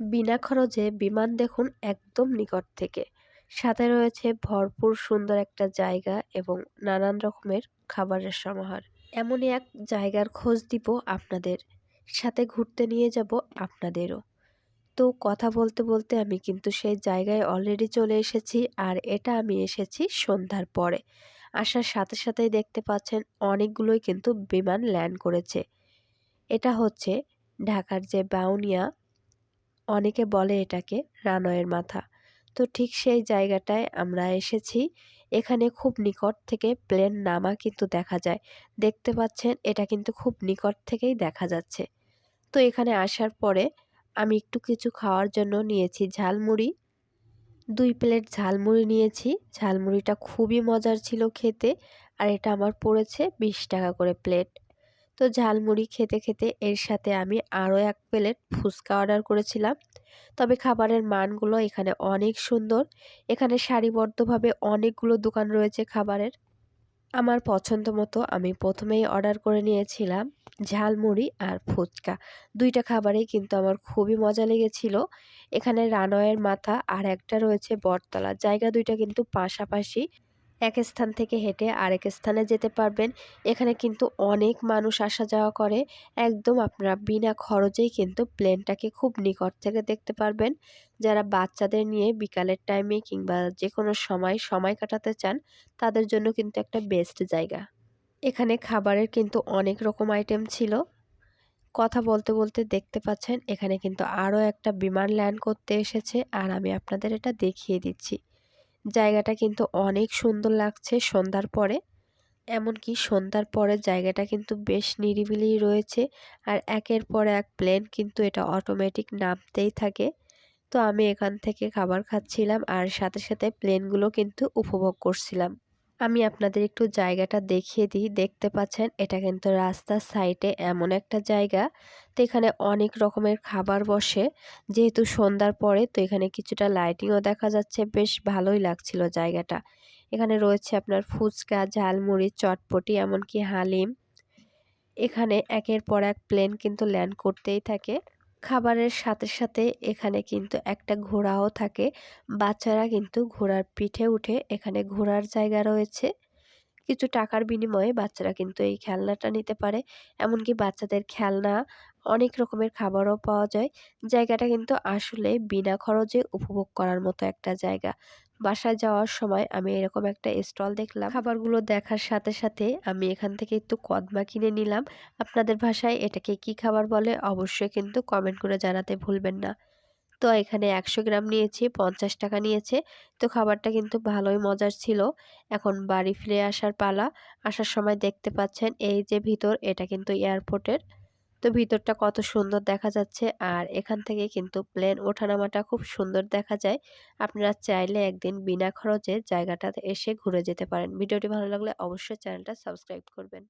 বিনা খরচে বিমান দেখুন একদম নিকট থেকে। সাথে রয়েছে ভরপুর সুন্দর একটা জায়গা এবং নানান রকমের খাবারের সমাহার। এমনই এক জায়গার খোঁজ দিব আপনাদের। সাথে ঘুরতে নিয়ে যাব আপনাদেরও। তো কথা বলতে বলতে আমি কিন্তু সেই জায়গায় অলরেডি চলে এসেছি আর এটা আমি এসেছি সন্ধ্যার পরে। আসার সাথে সাথেই দেখতে পাচ্ছেন অনেকগুলোই কিন্তু বিমান ল্যান্ড করেছে। এটা হচ্ছে ঢাকার যে বাউনিয়া অনেকে বলে এটাকে রানওয়ের মাথা। তো ঠিক সেই জায়গাটায় আমরা এসেছি। এখানে খুব নিকট থেকে প্লেন নামা কিন্তু দেখা যায়। দেখতে পাচ্ছেন, এটা কিন্তু খুব নিকট থেকেই দেখা যাচ্ছে। তো এখানে আসার পরে আমি একটু কিছু খাওয়ার জন্য নিয়েছি ঝালমুড়ি। দুই প্লেট ঝালমুড়ি নিয়েছি। ঝালমুড়িটা খুবই মজার ছিল খেতে। আর এটা আমার পড়েছে বিশ টাকা করে প্লেট। তো ঝালমুড়ি খেতে খেতে এর সাথে আমি আরও এক প্লেট ফুচকা অর্ডার করেছিলাম। তবে খাবারের মানগুলো এখানে অনেক সুন্দর। এখানে সারিবদ্ধভাবে অনেকগুলো দোকান রয়েছে খাবারের। আমার পছন্দ মতো আমি প্রথমেই অর্ডার করে নিয়েছিলাম ঝালমুড়ি আর ফুচকা। দুইটা খাবারেই কিন্তু আমার খুবই মজা লেগেছিল। এখানে রানওয়ের মাথা আর একটা রয়েছে বটতলা। জায়গা দুইটা কিন্তু পাশাপাশি। এক স্থান থেকে হেঁটে আরেক স্থানে যেতে পারবেন। এখানে কিন্তু অনেক মানুষ আসা যাওয়া করে। একদম আপনারা বিনা খরচেই কিন্তু প্লেনটাকে খুব নিকট থেকে দেখতে পারবেন। যারা বাচ্চাদের নিয়ে বিকালের টাইমে কিংবা যে কোনো সময় সময় কাটাতে চান, তাদের জন্য কিন্তু একটা বেস্ট জায়গা। এখানে খাবারের কিন্তু অনেক রকম আইটেম ছিল। কথা বলতে বলতে দেখতে পাচ্ছেন, এখানে কিন্তু আরও একটা বিমান ল্যান্ড করতে এসেছে। আর আমি আপনাদের এটা দেখিয়ে দিচ্ছি। জায়গাটা কিন্তু অনেক সুন্দর লাগছে সন্ধ্যার পরে। এমনকি সন্ধ্যার পরে জায়গাটা কিন্তু বেশ নিরিবিলি রয়েছে আর একের পর এক প্লেন কিন্তু এটা অটোমেটিক নামতেই থাকে। তো আমি এখান থেকে খাবার খাচ্ছিলাম আর সাথে সাথে প্লেনগুলো কিন্তু উপভোগ করছিলাম। আমি আপনাদের একটু জায়গাটা দেখিয়ে দিই। দেখতে পাচ্ছেন, এটা কিন্তু রাস্তার সাইডে এমন একটা জায়গা। তো এখানে অনেক রকমের খাবার বসে। যেহেতু সন্ধ্যার পরে, তো এখানে কিছুটা লাইটিংও দেখা যাচ্ছে। বেশ ভালোই লাগছিল জায়গাটা। এখানে রয়েছে আপনার ফুচকা, ঝালমুড়ি, চটপটি, এমনকি হালিম। এখানে একের পর এক প্লেন কিন্তু ল্যান্ড করতেই থাকে। খাবারের সাথে সাথে এখানে কিন্তু একটা ঘোড়াও থাকে। বাচ্চারা কিন্তু ঘোড়ার পিঠে উঠে এখানে ঘোড়ার জায়গা রয়েছে। কিছু টাকার বিনিময়ে বাচ্চারা কিন্তু এই খেলনাটা নিতে পারে। এমনকি বাচ্চাদের খেলনা অনেক রকমের খাবারও পাওয়া যায়। জায়গাটা কিন্তু আসলে বিনা খরচে উপভোগ করার মতো একটা জায়গা। বাসায় যাওয়ার সময় আমি এরকম একটা স্টল দেখলাম। খাবারগুলো দেখার সাথে সাথে আমি এখান থেকে একটু কদমা কিনে নিলাম। আপনাদের ভাষায় এটাকে কি খাবার বলে অবশ্যই কিন্তু কমেন্ট করে জানাতে ভুলবেন না। তো এখানে একশো গ্রাম নিয়েছি, পঞ্চাশ টাকা নিয়েছে। তো খাবারটা কিন্তু ভালোই মজার ছিল। এখন বাড়ি ফিরে আসার পালা। আসার সময় দেখতে পাচ্ছেন এই যে ভিতর, এটা কিন্তু এয়ারপোর্টের। তো ভিতরটা কত সুন্দর দেখা যাচ্ছে। আর এখান থেকে কিন্তু প্লেন ওঠানামাটা খুব সুন্দর দেখা যায়। আপনারা চাইলে একদিন বিনা খরচে জায়গাটাতে এসে ঘুরে যেতে পারেন। ভিডিওটি ভালো লাগলে অবশ্যই চ্যানেলটা সাবস্ক্রাইব করবেন।